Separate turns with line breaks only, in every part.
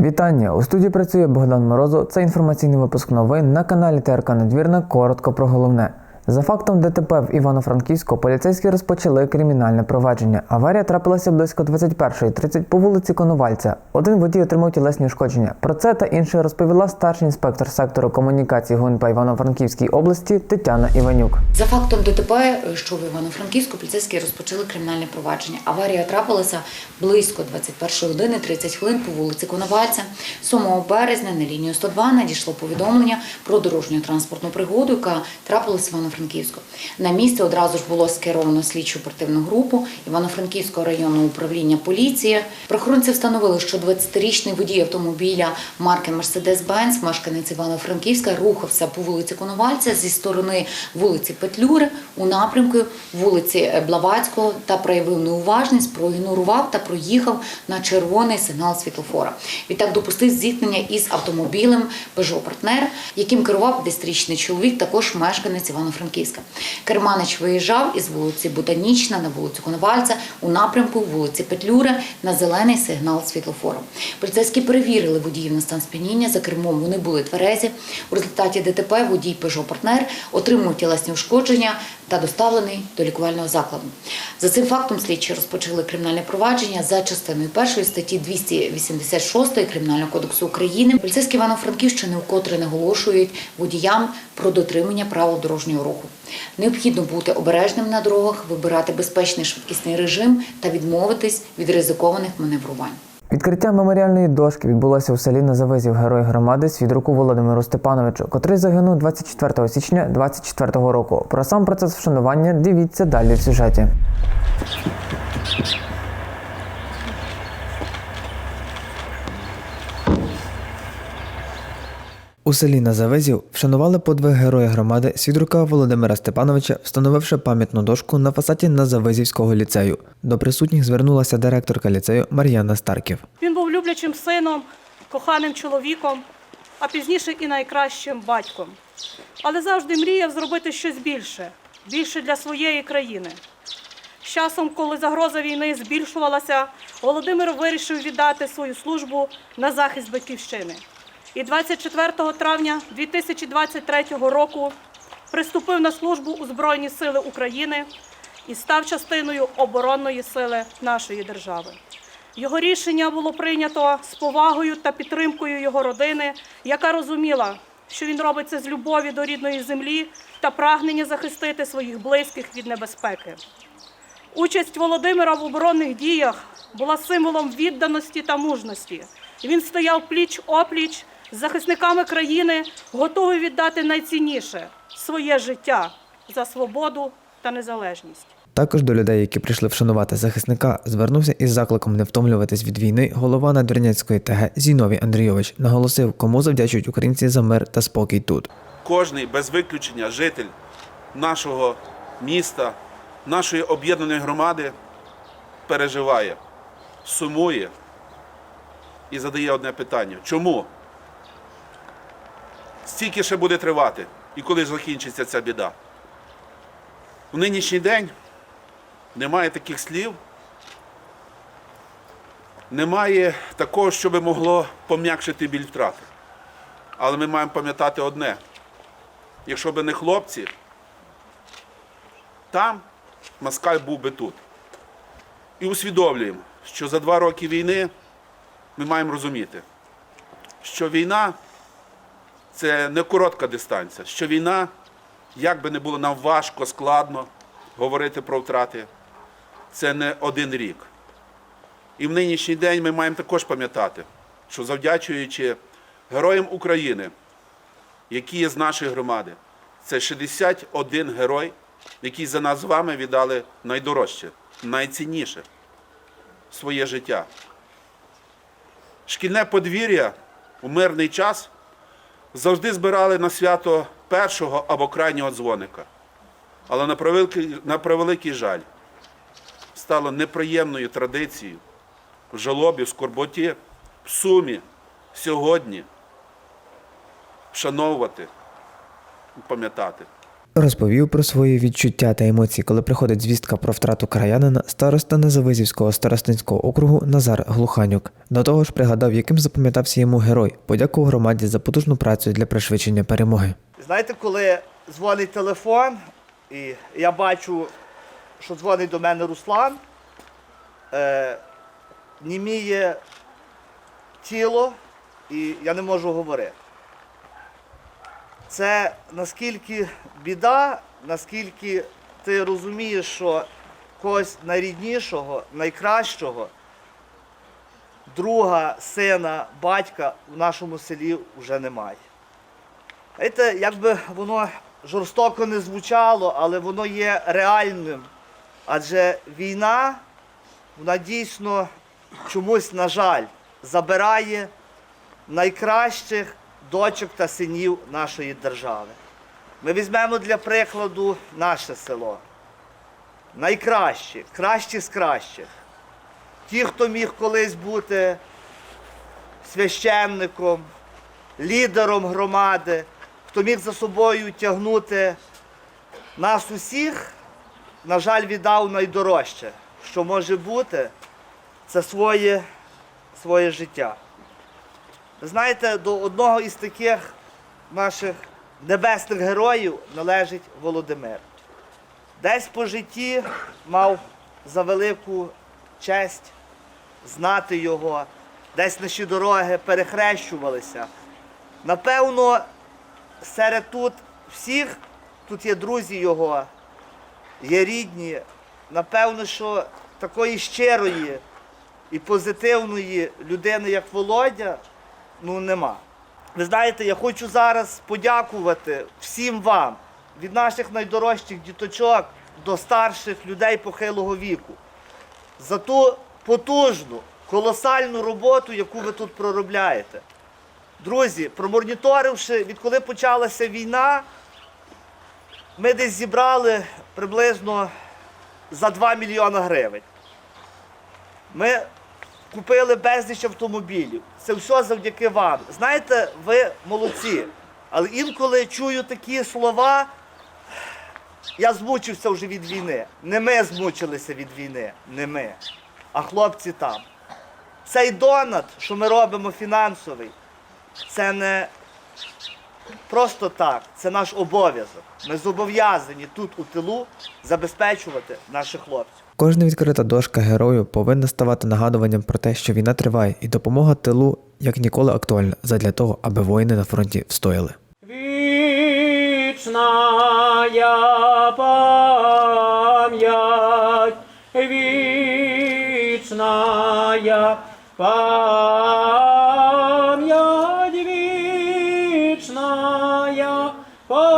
Вітання! У студії працює Богдан Морозов. Це інформаційний випуск новин на каналі ТРК Надвірна. Коротко про головне. За фактом ДТП в Івано-Франківську поліцейські розпочали кримінальне провадження. Аварія трапилася близько 21.30 по вулиці Коновальця. Один водій отримав тілесні ушкодження. Про це та інше розповіла старший інспектор сектору комунікації ГУНП Івано-Франківській області Тетяна Іванюк.
За фактом ДТП, що в Івано-Франківську, поліцейські розпочали кримінальне провадження. Аварія трапилася близько 21 години 30 хвилин по вулиці Коновальця. 7 березня на лінію 102 надійшло повідомлення про дорожню транспортну пригоду, яка трапилася в Івано-Франківську. На місце одразу ж було скеровано слідчу оперативну групу Івано-Франківського районного управління поліції. Прохоронці встановили, що 20-річний водій автомобіля марки Mercedes-Benz, мешканець Івано-Франківська, рухався по вулиці Коновальця зі сторони вулиці Петлюри у напрямку вулиці Блаватського та проявив неуважність, проігнорував та проїхав на червоний сигнал світлофора. Відтак допустив зіткнення із автомобілем Peugeot Partner, яким керував 10-річний чоловік, також мешканець Івано-Франківська. Керманич виїжджав із вулиці Ботанічна на вулицю Коновальця у напрямку вулиці Петлюри на зелений сигнал світлофору. Поліцейські перевірили водіїв на стан сп'яніння. За кермом вони були тверезі. У результаті ДТП водій Peugeot Partner отримав тілесні ушкодження та доставлений до лікувального закладу. За цим фактом слідчі розпочали кримінальне провадження за частиною першої статті 286 Кримінального кодексу України. Поліцейські Івано-Франківщини вкотре наголошують водіям про дотримання правил дорожнього руху. Необхідно бути обережним на дорогах, вибирати безпечний швидкісний режим та відмовитись від ризикованих маневрувань.
Відкриття меморіальної дошки відбулося у селі Назавизів Герой громади свідруку Володимиру Степановичу, котрий загинув 24 січня 2024 року. Про сам процес вшанування дивіться далі в сюжеті. У селі Назавезів вшанували подвиг героя громади свідрука Володимира Степановича, встановивши пам'ятну дошку на фасаді Назавезівського ліцею. До присутніх звернулася директорка ліцею Мар'яна Старків.
Він був люблячим сином, коханим чоловіком, а пізніше і найкращим батьком. Але завжди мріяв зробити щось більше, більше для своєї країни. З часом, коли загроза війни збільшувалася, Володимир вирішив віддати свою службу на захист батьківщини. І 24 травня 2023 року приступив на службу у Збройні Сили України і став частиною оборонної сили нашої держави. Його рішення було прийнято з повагою та підтримкою його родини, яка розуміла, що він робить це з любові до рідної землі та прагнення захистити своїх близьких від небезпеки. Участь Володимира в оборонних діях була символом відданості та мужності. Він стояв пліч опліч захисниками країни, готовий віддати найцінніше своє життя за свободу та незалежність.
Також до людей, які прийшли вшанувати захисника, звернувся із закликом не втомлюватись від війни. Голова Надвірняцької ТГ Зіновій Андрійович наголосив, кому завдячують українці за мир та спокій тут.
Кожний без виключення житель нашого міста, нашої об'єднаної громади переживає, сумує і задає одне питання: чому? Стільки ще буде тривати і коли ж закінчиться ця біда? У нинішній день немає таких слів, немає такого, що би могло пом'якшити біль втрати. Але ми маємо пам'ятати одне: якщо б не хлопці, там москаль був би тут. І усвідомлюємо, що за два роки війни ми маємо розуміти, що війна це не коротка дистанція, що війна, як би не було нам важко, складно говорити про втрати, це не один рік. І в нинішній день ми маємо також пам'ятати, що завдячуючи героям України, які є з нашої громади, це 61 герой, які за нас з вами віддали найдорожче, найцінніше своє життя. Шкільне подвір'я у мирний час завжди збирали на свято першого або крайнього дзвоника. Але на превеликий, на превеликий жаль стало неприємною традицією в жалобі, в скорботі, в сумі сьогодні вшановувати, пам'ятати.
Розповів про свої відчуття та емоції, коли приходить звістка про втрату краянина староста Незавизівського старостинського округу Назар Глуханюк. До того ж, пригадав, яким запам'ятався йому герой, подякував громаді за потужну працю для пришвидшення перемоги.
Знаєте, коли дзвонить телефон, і я бачу, що дзвонить до мене Руслан, е, німіє тіло, і я не можу говорити. Це наскільки біда, наскільки ти розумієш, що когось найріднішого, найкращого, друга, сина, батька в нашому селі вже немає. Знаєте, як би воно жорстоко не звучало, але воно є реальним. Адже війна, вона дійсно чомусь, на жаль, забирає найкращих дочок та синів нашої держави. Ми візьмемо для прикладу наше село. Найкращі, кращі з кращих. Ті, хто міг колись бути священником, лідером громади, хто міг за собою тягнути нас усіх, на жаль, віддав найдорожче, що може бути, це своє, своє життя. Знаєте, до одного із таких наших небесних героїв належить Володимир. Десь по житті мав за велику честь знати його, десь наші дороги перехрещувалися. Напевно, серед тут всіх, тут є друзі його, є рідні. Напевно, що такої щирої і позитивної людини, як Володя, ну нема. Ви знаєте, я хочу зараз подякувати всім вам, від наших найдорожчих діточок до старших людей похилого віку, за ту потужну, колосальну роботу, яку ви тут проробляєте. Друзі, промоніторивши, відколи почалася війна, ми десь зібрали приблизно за 2 мільйони гривень. Ми купили безліч автомобілів. Це все завдяки вам. Знаєте, ви молодці. Але інколи чую такі слова. Я змучився вже від війни. Не ми змучилися від війни, не ми, а хлопці там. Цей донат, що ми робимо фінансовий, це не просто так, це наш обов'язок. Ми зобов'язані тут у тилу забезпечувати наших хлопців.
Кожна відкрита дошка герою повинна ставати нагадуванням про те, що війна триває, і допомога тилу як ніколи актуальна задля того, аби воїни на фронті встояли.
Вічная пам'ять, вічная пам'ять, вічная пам'ять.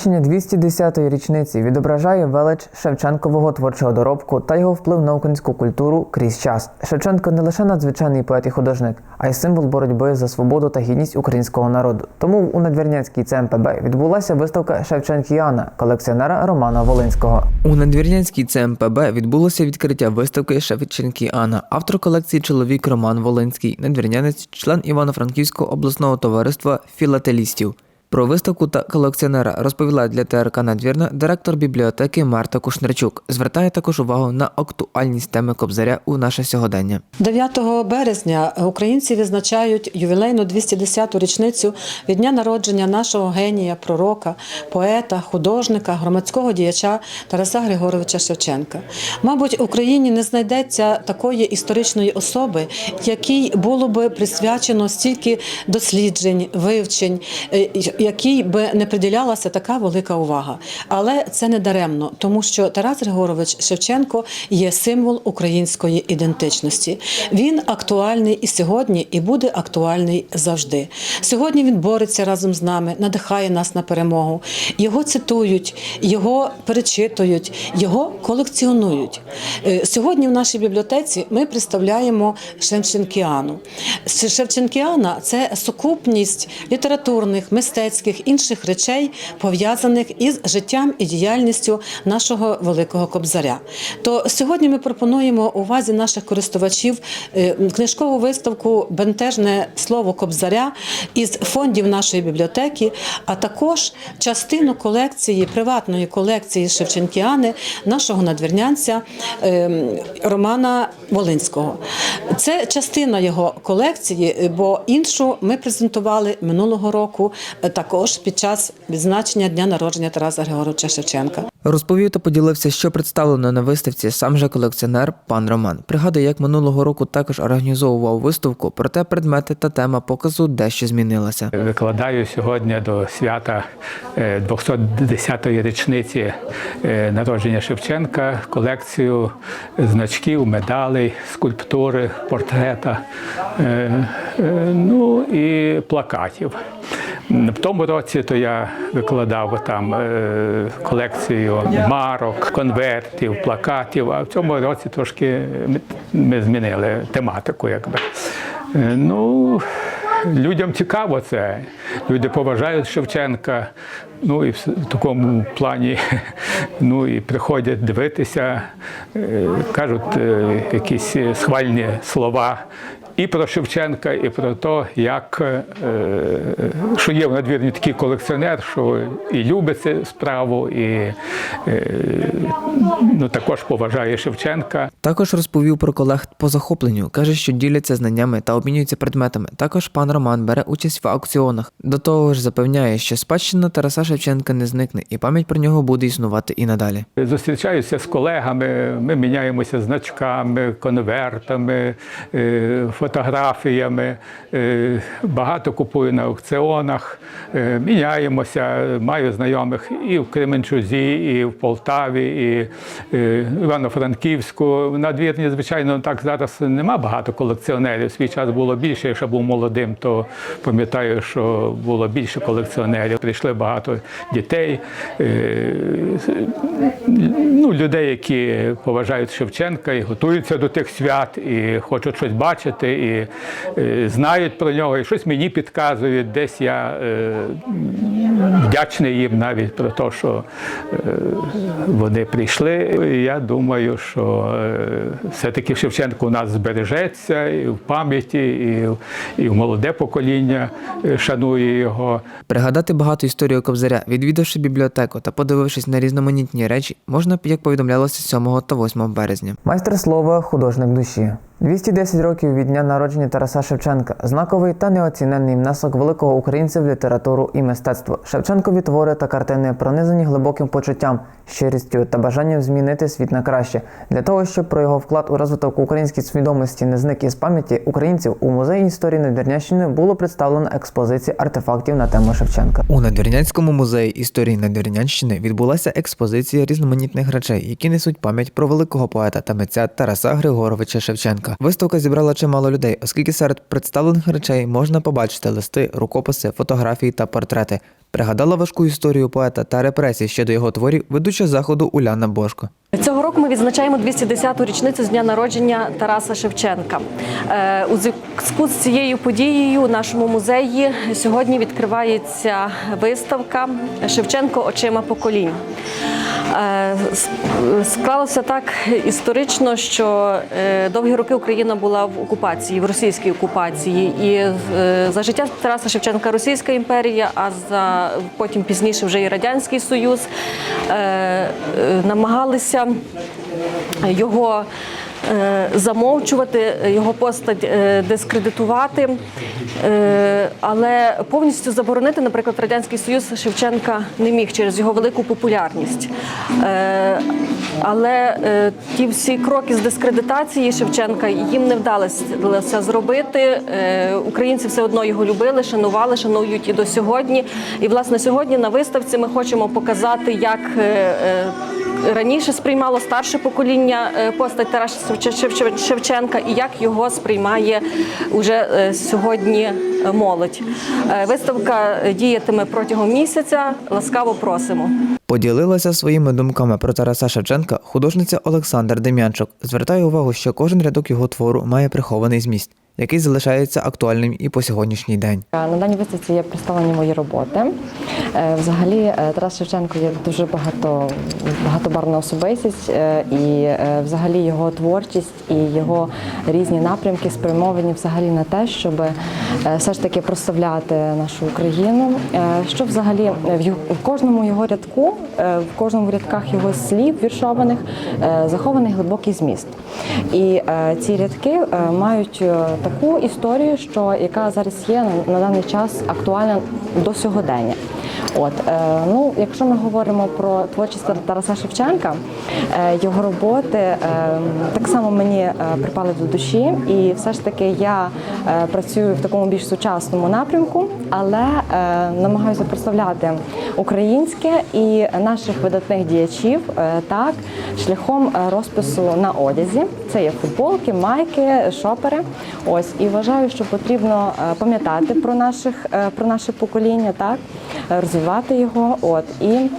Відзначення 210-ї річниці відображає велич Шевченкового творчого доробку та його вплив на українську культуру крізь час. Шевченко не лише надзвичайний поет і художник, а й символ боротьби за свободу та гідність українського народу. Тому у Надвірнянській ЦМПБ відбулася виставка Шевченкіана колекціонера Романа Волинського. У Надвірнянській ЦМПБ відбулося відкриття виставки Шевченкіана. Автор колекції чоловік Роман Волинський, надвірнянець, член Івано-Франківського обласного товариства філателістів. Про виставку та колекціонера розповіла для ТРК Надвірна директор бібліотеки Марта Кушнерчук. Звертає також увагу на актуальність теми Кобзаря у наше сьогодення.
9 березня українці відзначають ювілейну 210-ту річницю від дня народження нашого генія, пророка, поета, художника, громадського діяча Тараса Григоровича Шевченка. Мабуть, в Україні не знайдеться такої історичної особи, якій було би присвячено стільки досліджень, вивчень, е, якій би не приділялася така велика увага. Але це не даремно, тому що Тарас Григорович Шевченко є символ української ідентичності. Він актуальний і сьогодні, і буде актуальний завжди. Сьогодні він бореться разом з нами, надихає нас на перемогу. Його цитують, його перечитують, його колекціонують. Е, Сьогодні в нашій бібліотеці ми представляємо Шевченкіану. Шевченкіана це сукупність літературних, мистецьких інших речей, пов'язаних із життям і діяльністю нашого великого кобзаря. То сьогодні ми пропонуємо увазі наших користувачів е, книжкову виставку Бентежне слово кобзаря із фондів нашої бібліотеки, а також частину колекції, приватної колекції Шевченкіани нашого надвірнянця е, Романа Волинського. Це частина його колекції, е, бо іншу ми презентували минулого року також під час відзначення дня народження Тараса Григоровича Шевченка.
Розповів та поділився, що представлено на виставці сам же колекціонер пан Роман. Пригадує, як минулого року також організовував виставку, проте предмети та тема показу дещо змінилася.
Викладаю сьогодні до свята е, 210-ї річниці е, народження Шевченка колекцію значків, медалей, скульптури, портрета, е, е, ну і плакатів. В тому році то я викладав там е, колекцію марок, конвертів, плакатів, а в цьому році трошки ми, змінили тематику, якби. Е, Ну, людям цікаво це. Люди поважають Шевченка. Ну і в такому плані ну і приходять дивитися, е, кажуть е, якісь схвальні слова і про Шевченка, і про те, як е, що є в надвірні такий колекціонер, що і любить цю справу, і е, ну, також поважає Шевченка.
Також розповів про колег по захопленню. каже, що діляться знаннями та обмінюються предметами. Також пан Роман бере участь в аукціонах. До того ж, запевняє, що спадщина Тараса Шевченка не зникне, і пам'ять про нього буде існувати і надалі.
Зустрічаюся з колегами, ми міняємося значками, конвертами, е, фотографіями. е, Багато купую на аукціонах, е, міняємося. Маю знайомих і в Кременчузі, і в Полтаві, і в Івано-Франківську. В надвірні, звичайно, так зараз нема багато колекціонерів. Свій час було більше. Якщо був молодим, то пам'ятаю, що було більше колекціонерів. Прийшли багато дітей. е, ну, людей, які поважають Шевченка і готуються до тих свят, і хочуть щось бачити, і е, знають про нього, і щось мені підказують. Десь я е, вдячний їм навіть про те, що вони прийшли. Я думаю, що все-таки Шевченко у нас збережеться і в пам'яті, і, і в молоде покоління шанує його.
Пригадати багато історію Кобзаря, відвідавши бібліотеку та подивившись на різноманітні речі, можна, як повідомлялося 7 та 8 березня. Майстер слова, художник душі. 210 років від дня народження Тараса Шевченка, знаковий та неоціненний внесок великого українця в літературу і мистецтво. Шевченкові твори та картини пронизані глибоким почуттям, щирістю та бажанням змінити світ на краще. Для того, щоб про його вклад у розвиток української свідомості не зник із пам'яті українців, у музеї історії Надвірнянщини було представлено експозиція артефактів на тему Шевченка. У Надвірнянському музеї історії Надвірнянщини відбулася експозиція різноманітних речей, які несуть пам'ять про великого поета та митця Тараса Григоровича Шевченка. Виставка зібрала чимало людей, оскільки серед представлених речей можна побачити листи, рукописи, фотографії та портрети. Пригадала важку історію поета та репресій щодо його творів ведуча заходу Уляна Бошко.
Цього року ми відзначаємо 210-ту річницю з дня народження Тараса Шевченка. Е, У зв'язку з цією подією у нашому музеї сьогодні відкривається виставка Шевченко очима поколінь. Е, Склалося так історично, що е, довгі роки Україна була в окупації, в російській окупації, і е, за життя Тараса Шевченка Російська імперія, а за потім пізніше вже і Радянський Союз. Намагалися його замовчувати, його постать е, дискредитувати, Е, але повністю заборонити, наприклад, Радянський Союз Шевченка не міг через його велику популярність. Е, Але е, ті всі кроки з дискредитації Шевченка їм не вдалося зробити. Е, Українці все одно його любили, шанували, шанують і до сьогодні. І власне сьогодні на виставці ми хочемо показати, як е, е, раніше сприймало старше покоління е, постать Тараса Шевче- Шевче- Шевченка і як його сприймає уже е, сьогодні е, молодь. Виставка діятиме протягом місяця. Ласкаво просимо.
Поділилася своїми думками про Тараса Шевченка художниця Олександр Дем'янчук. Звертає увагу, що кожен рядок його твору має прихований зміст, який залишається актуальним і по сьогоднішній день.
На даній виставці є представлені мої роботи. Е, Взагалі, е, Тарас Шевченко є дуже багато, багатобарвна особистість, е, і е, взагалі його творчість і його різні напрямки спрямовані взагалі на те, щоб е, все ж таки прославляти нашу Україну. Е, Що взагалі в кожному його рядку, е, в кожному рядках його слів віршованих е, захований глибокий зміст. І е, ці рядки е, мають е, таку історію, що яка зараз є на, на даний час актуальна до сьогодення. От е, ну, якщо ми говоримо про творчість Тараса Шевченка, е, його роботи е, так само мені е, припали до душі, і все ж таки я е, працюю в такому більш сучасному напрямку, але е, намагаюся представляти українське і наших видатних діячів е, так шляхом е, розпису на одязі. Це є футболки, майки, шопери. Ось і вважаю, що потрібно е, пам'ятати про наших про наше покоління, так е, розвивати його. От і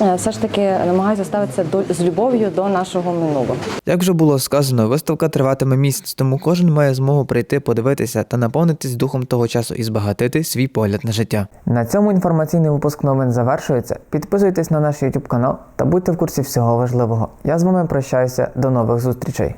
е, все ж таки намагаюся ставитися до з любов'ю до нашого минулого.
Як вже було сказано, виставка триватиме місяць, тому кожен має змогу прийти, подивитися та наповнитись духом того часу і збагатити свій погляд на життя. На цьому інформаційний випуск новин завершується. Підписуйтесь на наш YouTube канал та будьте в курсі всього важливого. Я з вами прощаюся. До нових зустрічей.